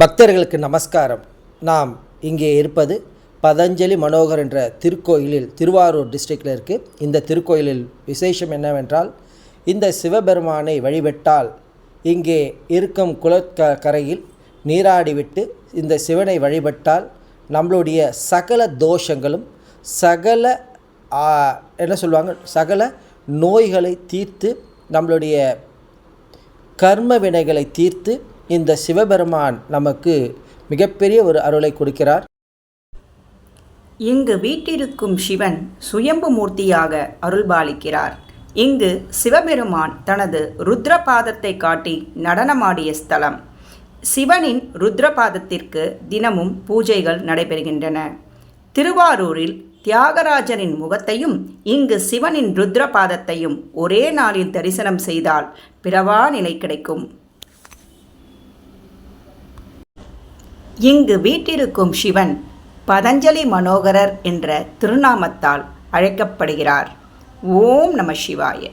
பக்தர்களுக்கு நமஸ்காரம். நாம் இங்கே இருப்பது பதஞ்சலி மனோகர் என்ற திருக்கோயிலில் திருவாரூர் டிஸ்ட்ரிக்டில் இருக்குது இந்த திருக்கோயிலில் விசேஷம் என்னவென்றால் இந்த சிவபெருமானை வழிபட்டால் இங்கே இருக்கும் குளக்க கரையில் நீராடிவிட்டு இந்த சிவனை வழிபட்டால் நம்மளுடைய சகல தோஷங்களும் சகல என்ன சொல்லுவாங்க? சகல நோய்களை தீர்த்து நம்மளுடைய கர்ம வினைகளை தீர்த்து இந்த சிவபெருமான் நமக்கு மிகப்பெரிய ஒரு அருளை கொடுக்கிறார். இங்கு வீட்டிருக்கும் சிவன் சுயம்பு மூர்த்தியாக அருள்பாலிக்கிறார். இங்கு சிவபெருமான் தனது ருத்ரபாதத்தை காட்டி நடனமாடிய ஸ்தலம். சிவனின் ருத்ரபாதத்திற்கு தினமும் பூஜைகள் நடைபெறுகின்றன. திருவாரூரில் தியாகராஜனின் முகத்தையும் இங்கு சிவனின் ருத்ரபாதத்தையும் ஒரே நாளில் தரிசனம் செய்தால் பிறவா நிலை கிடைக்கும். இங்கு வீட்டிருக்கும் சிவன் பதஞ்சலி மனோகரர் என்ற திருநாமத்தால் அழைக்கப்படுகிறார். ஓம் நம சிவாய.